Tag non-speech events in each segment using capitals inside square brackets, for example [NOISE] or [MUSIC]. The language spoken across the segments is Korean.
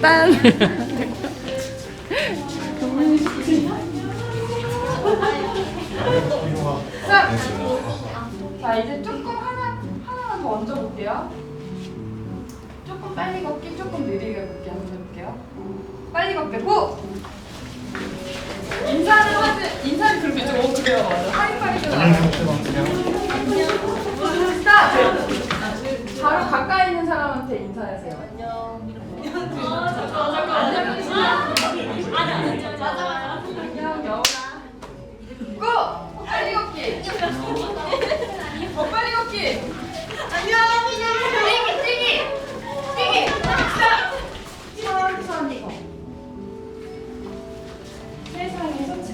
딴. 자, 자 이제 조금 하나 하나만 더 얹어볼게요. 조금 빨리 걷기, 조금 느리게 걷기 한번 해볼게요. 빨리 걷기 고! 인사를 하지 인사를 그렇게 좀 어떻게요 맞아 하이파이브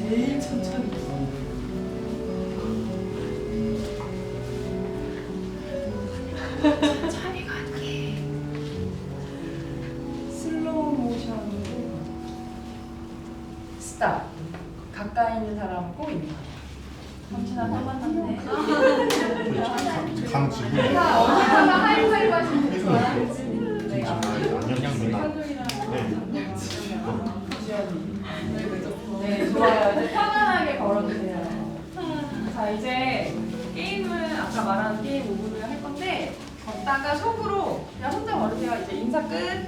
제일 천천히. 천천히 걷기. 슬로우 모션으로 스탑. 가까이 있는 사람하고 인사. 삼촌아 딱 만났네. 강지구 자, 어디다가 하이파이브 하시면 될 거야. 네, 안녕 누나 현종이랑 지연이. 네, 좋아요. 이제 편안하게 걸어주세요. 자, 이제 게임을 아까 말한 게임 오브를 할 건데 걷다가 속으로 그냥 혼자 걸으세요. 이제 인사 끝.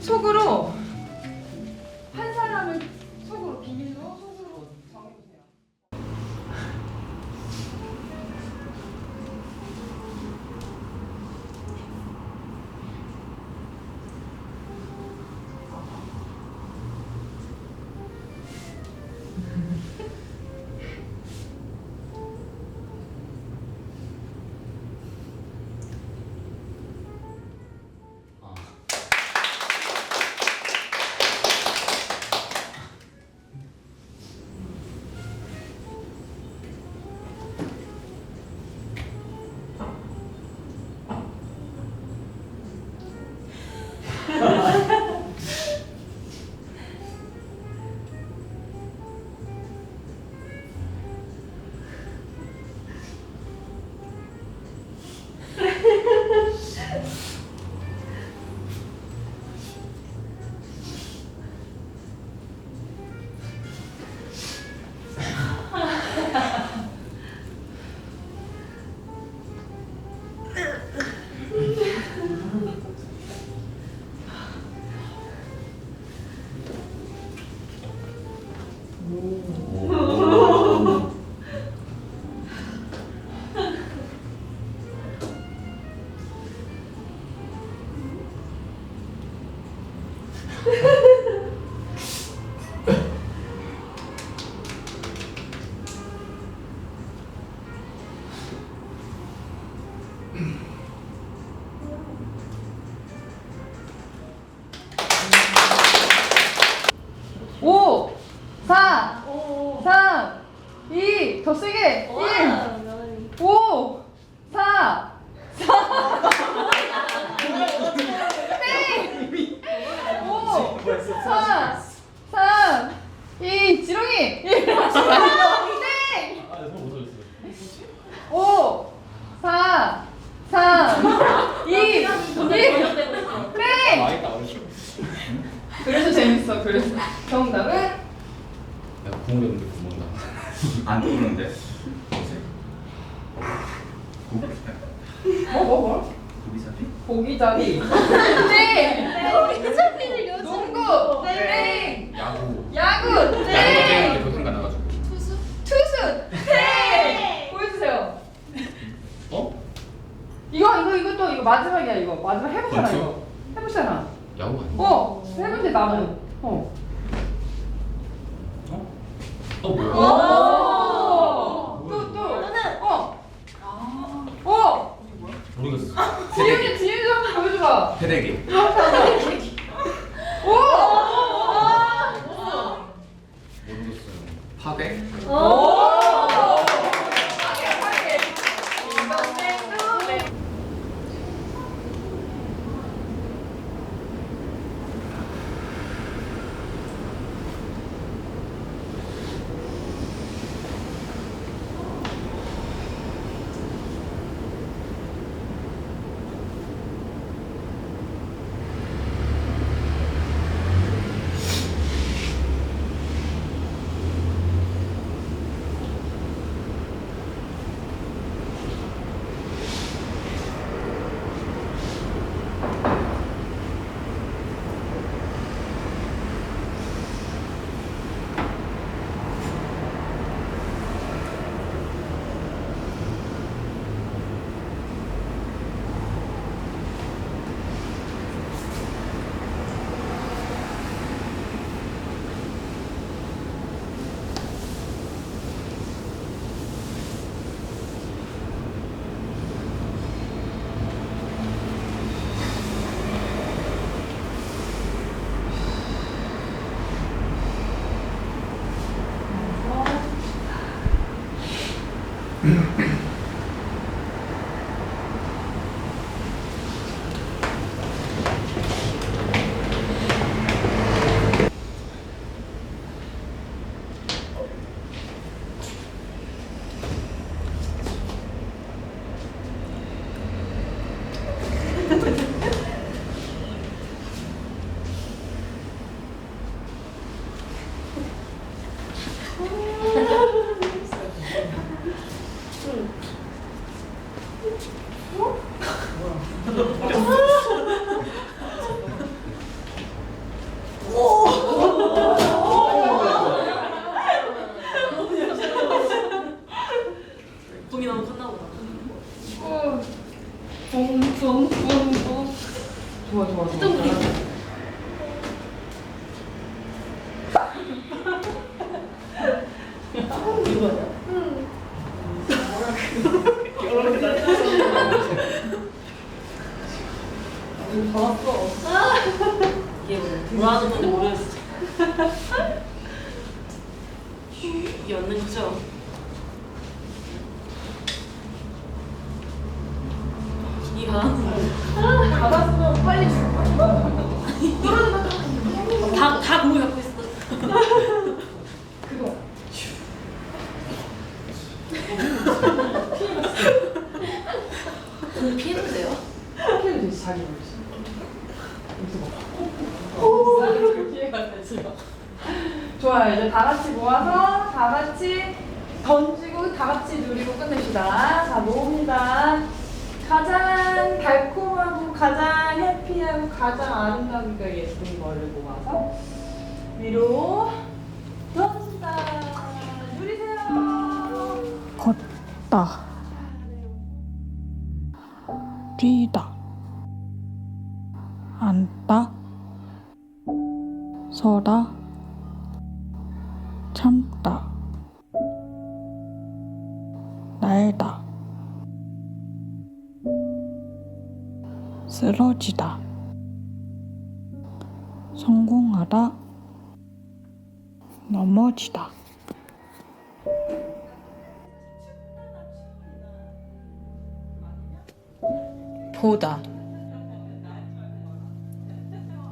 속으로 5, 4, 3, 2, 더 세게. 1, 5, 4, 3 5, 4, 3, 2, 지렁이. 1. [LAUGHS] 그래서 재밌어. 그래서 정답은 야, 없는데 구멍나. [LAUGHS] 안 떠오르는데 뭐, 뭐, 뭐? 고기사비? 고기잡이. 땡. 어차피는 요즘 농구. 땡. 야구. 야구. 야구 땡. 때문에 교통 가나가지고. 투수. 땡. 보여주세요. 어? 이거 이거 이거 또 이거 마지막이야 이거 마지막 해보잖아 벌써? 이거 해보잖아. 야구 아니야? 어 해본데 나무. 어. 어? 어 뭐야? 오. 또 또. 어. 어. 모르겠어. 지윤이 지윤이 한번 보여줘봐. 패대기. 봄이 너무 컸나 보다. 붕붕붕붕. 좋아 좋아 좋아. 이게 뭐라 하는 건지 모르겠어. 이게 맞는 거죠? 이게 가는 거. 받았으면 빨리 줄 거야. 다, 다 고기 갖고 있어. 그거. 근데 피해도 돼요? 피해도 되지 자기 모르지. 오, 피해가 되지. 좋아요. 이제 다 같이 모아서 다 같이 던지고 다 같이 누리고 끝냅시다. 자, 모읍니다. 가장 달콤하고 가장 해피하고 가장 아름다우니까 예쁜 거를 모아서 위로 던진다. 누리세요. 걷다 뛰다 앉다 서다 참다. 날다. 쓰러지다. 성공하다. 넘어지다. 보다.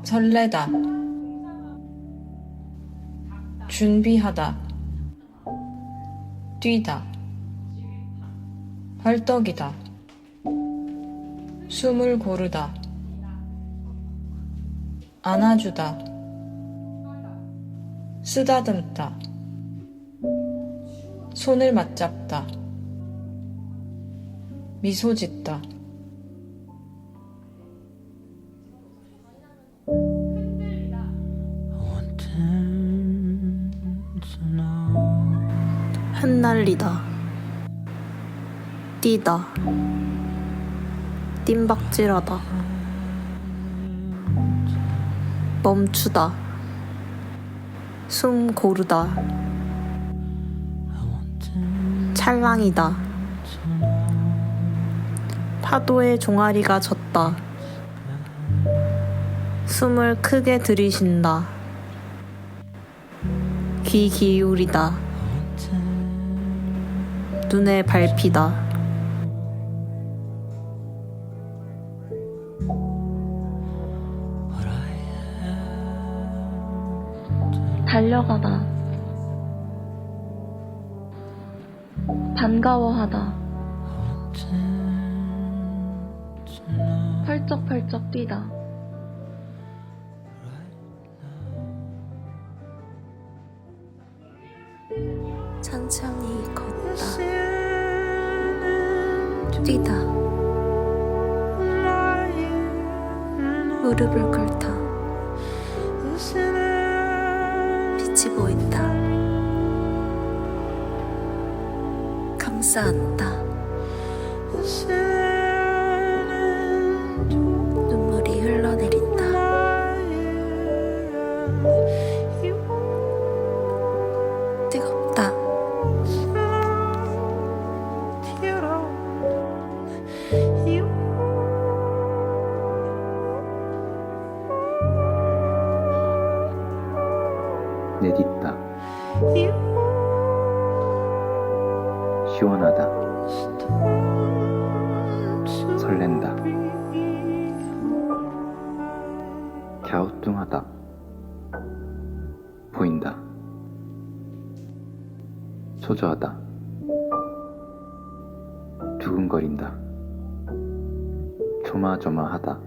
설레다 준비하다. 뛰다. 헐떡이다. 숨을 고르다. 안아주다. 쓰다듬다. 손을 맞잡다. 미소 짓다 흩날리다. 뛰다. 뜀박질하다. 멈추다. 숨 고르다. 찰랑이다. 파도에 종아리가 졌다. 숨을 크게 들이쉰다. 귀 기울이다 눈에 밟히다. 달려가다. 반가워하다. 펄쩍펄쩍 뛰다. 뛰다. 무릎을 꿇다. 빛이 보인다. 감싸 안다. 내딛다 시원하다. 설렌다. 갸우뚱하다. 보인다. 초조하다. 두근거린다. 조마조마하다.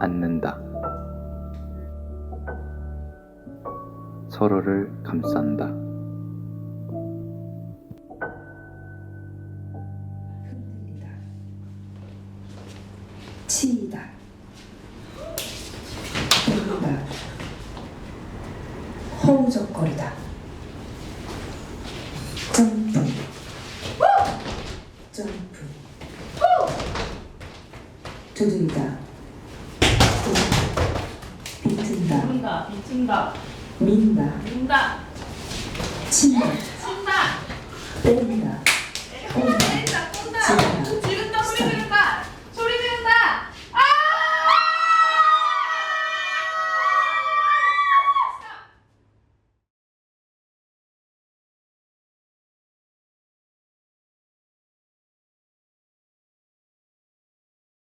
앉는다. 서로를 감싼다. 치이다 허우적거리다 점프 점프 두들다 비튼다 부른다, 비친다, 민다. 민다, 친다 친다, 뺀다